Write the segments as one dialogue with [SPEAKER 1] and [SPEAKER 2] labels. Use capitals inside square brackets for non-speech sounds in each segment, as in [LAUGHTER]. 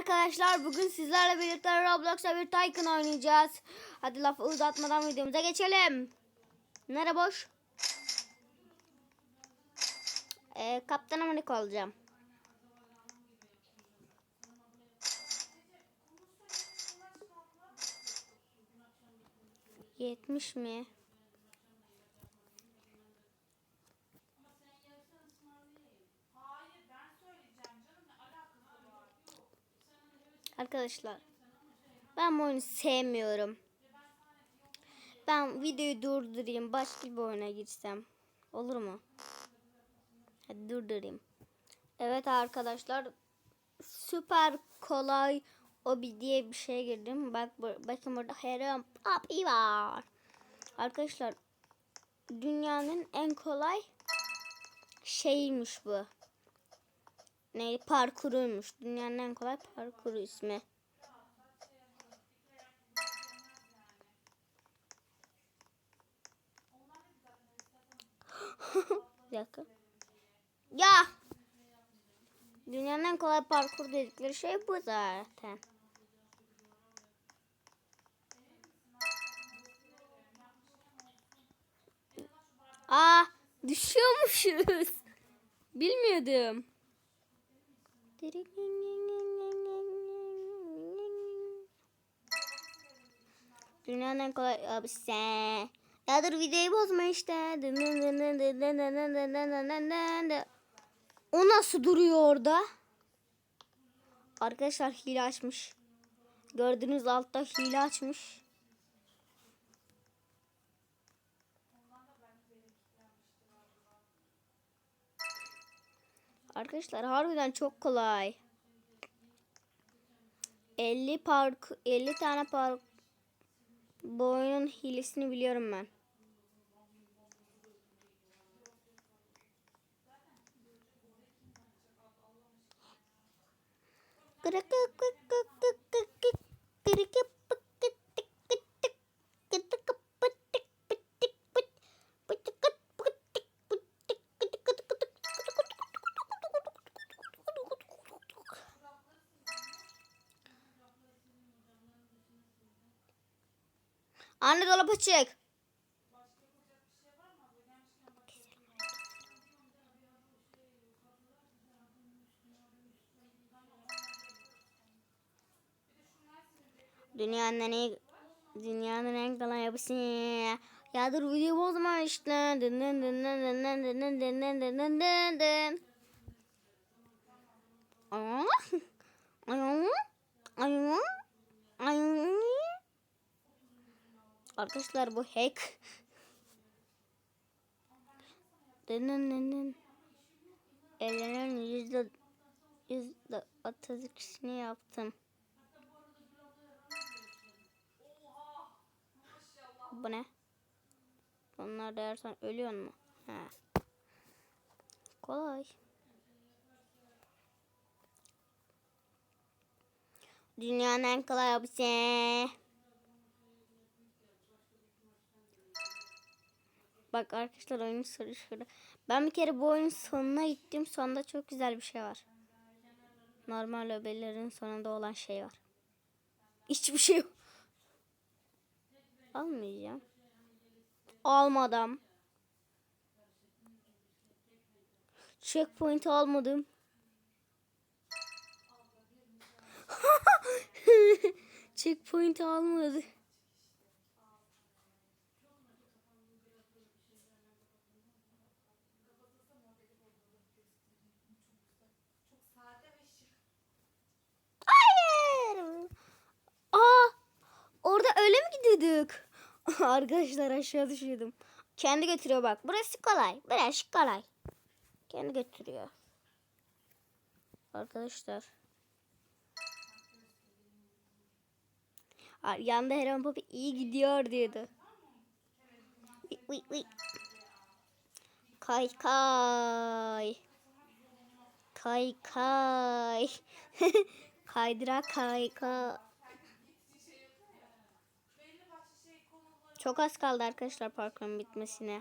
[SPEAKER 1] arkadaşlar. Bugün sizlerle birlikte Roblox'a bir Tycoon oynayacağız. Hadi lafı uzatmadan videomuza geçelim. Nere boş? Ee, Kaptan Amerika olacağım. Yetmiş mi? Arkadaşlar ben bu oyunu sevmiyorum. Ben videoyu durdurayım başka bir oyuna girsem. Olur mu? Hadi durdurayım. Evet arkadaşlar süper kolay obi diye bir şey girdim. Bak bakın burada Heron Papi var. Arkadaşlar dünyanın en kolay şeymiş bu. Ne parkuruymuş. Dünyanın en kolay parkuru ismi. [LAUGHS] bir. Ya! Dünyanın en kolay parkur dedikleri şey bu zaten. Aa, düşüyormuşuz. [LAUGHS] Bilmiyordum. Dünyanın en kolay abisi. Ya dur videoyu bozma işte. O nasıl duruyor orada? Arkadaşlar hile açmış. Gördüğünüz altta hile açmış. Arkadaşlar harbiden çok kolay. 50 park 50 tane park bu oyunun hilesini biliyorum ben. Anne dolap açık. Dünyanın en iyi, dünyanın en kolay yapısı. Ya dur video bozma işte. Dın dın dın dın dın dın dın dın dın dın dın dın dın. Aa, aa, aa, aa. Arkadaşlar bu hack. Dının Ellerin yüzde yüzde otuz ikisini yaptım. Bu ne? Bunlar da yersen ölüyor mu? He. Kolay. Dünyanın en kolay abisi. Bak arkadaşlar oyunun sonu. Ben bir kere bu oyunun sonuna gittim. Sonunda çok güzel bir şey var. Normal öbelerin sonunda olan şey var. Hiçbir şey yok. Almayacağım. Almadım. Checkpoint almadım. [LAUGHS] Checkpoint almadı. Hayır. Aa, orada gidiyorduk? [LAUGHS] Arkadaşlar aşağı düşüyordum. Kendi götürüyor bak. Burası kolay. Burası kolay. Kendi götürüyor. Arkadaşlar. Yanda Heron Papi iyi gidiyor diyordu. Kay kay. Kay kay. [LAUGHS] Kaydıra kay kay. Çok az kaldı arkadaşlar parkurun bitmesine.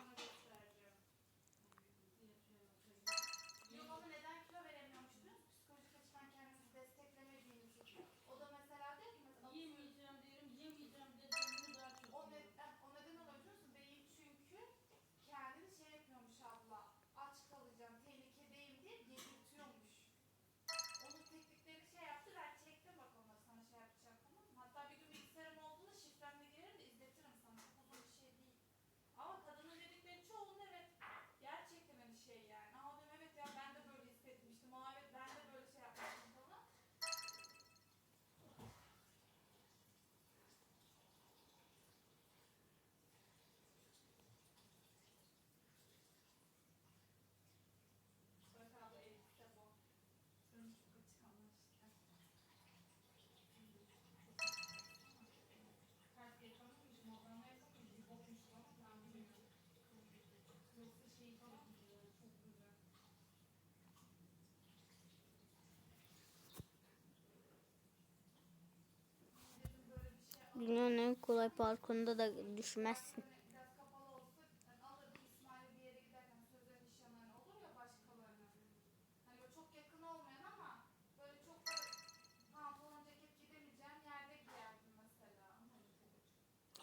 [SPEAKER 1] Dünyanın en kolay parkurunda da düşmezsin.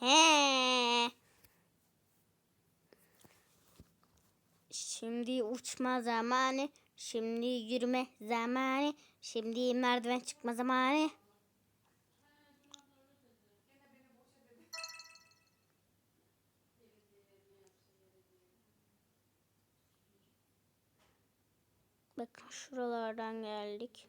[SPEAKER 1] He. Şimdi uçma zamanı, şimdi yürüme zamanı, şimdi merdiven çıkma zamanı. Bakın şuralardan geldik.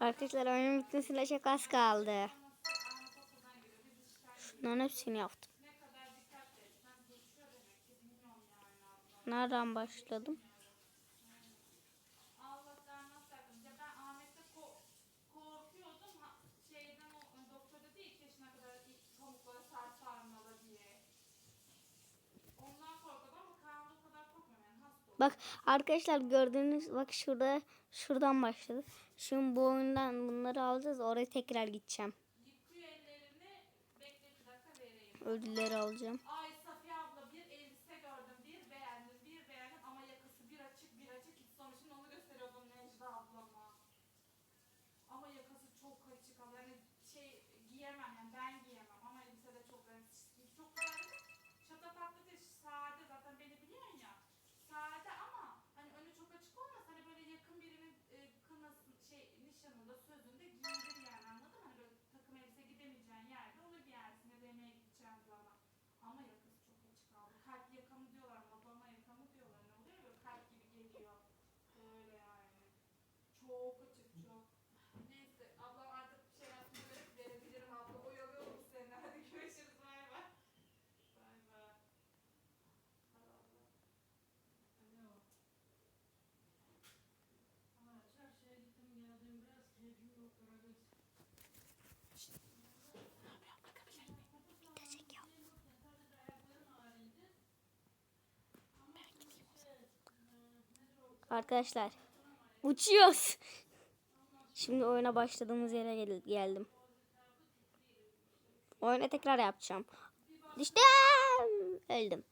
[SPEAKER 1] Arkadaşlar oyunun bitmesine çok az kaldı. Şunların hepsini yaptım. Nereden başladım? Bak arkadaşlar gördüğünüz bak şurada şuradan başladı. Şimdi bu oyundan bunları alacağız. Oraya tekrar gideceğim. Ödülleri alacağım.
[SPEAKER 2] akşamında sözünde giyindir yani anladın mı? Hani böyle takım elbise gidemeyeceğin yerde onu giyersin ya da yemeğe gideceğin zaman. Ama ama yakası çok açık kaldı. Kalp yakamı diyorlar, madonna yakamı diyorlar. Ne oluyor böyle kalp gibi geliyor. Böyle yani. Çok
[SPEAKER 3] Arkadaşlar uçuyoruz. Şimdi oyuna başladığımız yere gel geldim. Oyuna tekrar yapacağım. Düştüm. Öldüm.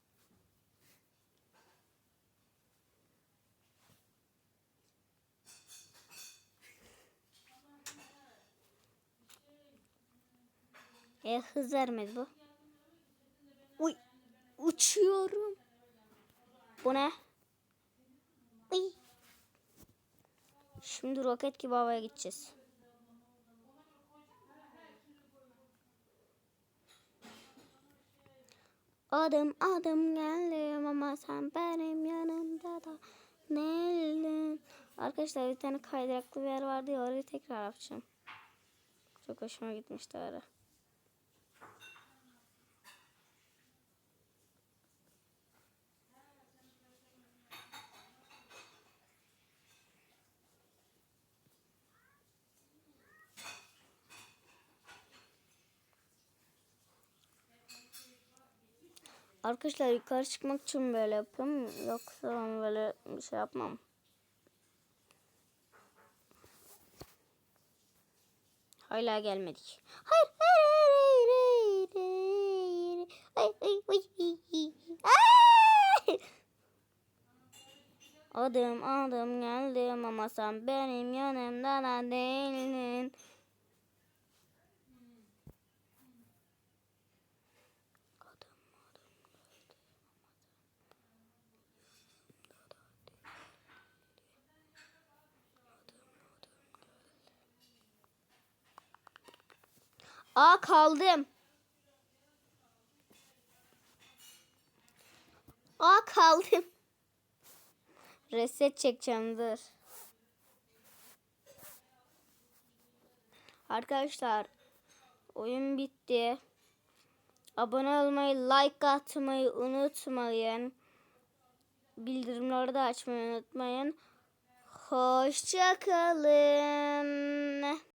[SPEAKER 3] E hız vermedi bu. Uy. Uçuyorum. Bu ne? Uy. Şimdi roket gibi havaya gideceğiz. Adım adım geldim ama sen benim yanımda da neydin? Arkadaşlar bir tane kaydıraklı bir yer vardı ya orayı tekrar yapacağım. Çok hoşuma gitmişti ara. Arkadaşlar yukarı çıkmak için böyle yapıyorum. Yoksa ben böyle bir şey yapmam. Hala gelmedik. Hayır, hayır, hayır, hayır, hayır, hayır, hayır, hayır, hayır. Ay! Adım adım geldim ama sen benim yanımda da değildin. Aa kaldım. Aa kaldım. Reset çekeceğim dur. Arkadaşlar oyun bitti. Abone olmayı, like atmayı unutmayın. Bildirimleri de açmayı unutmayın. Hoşçakalın.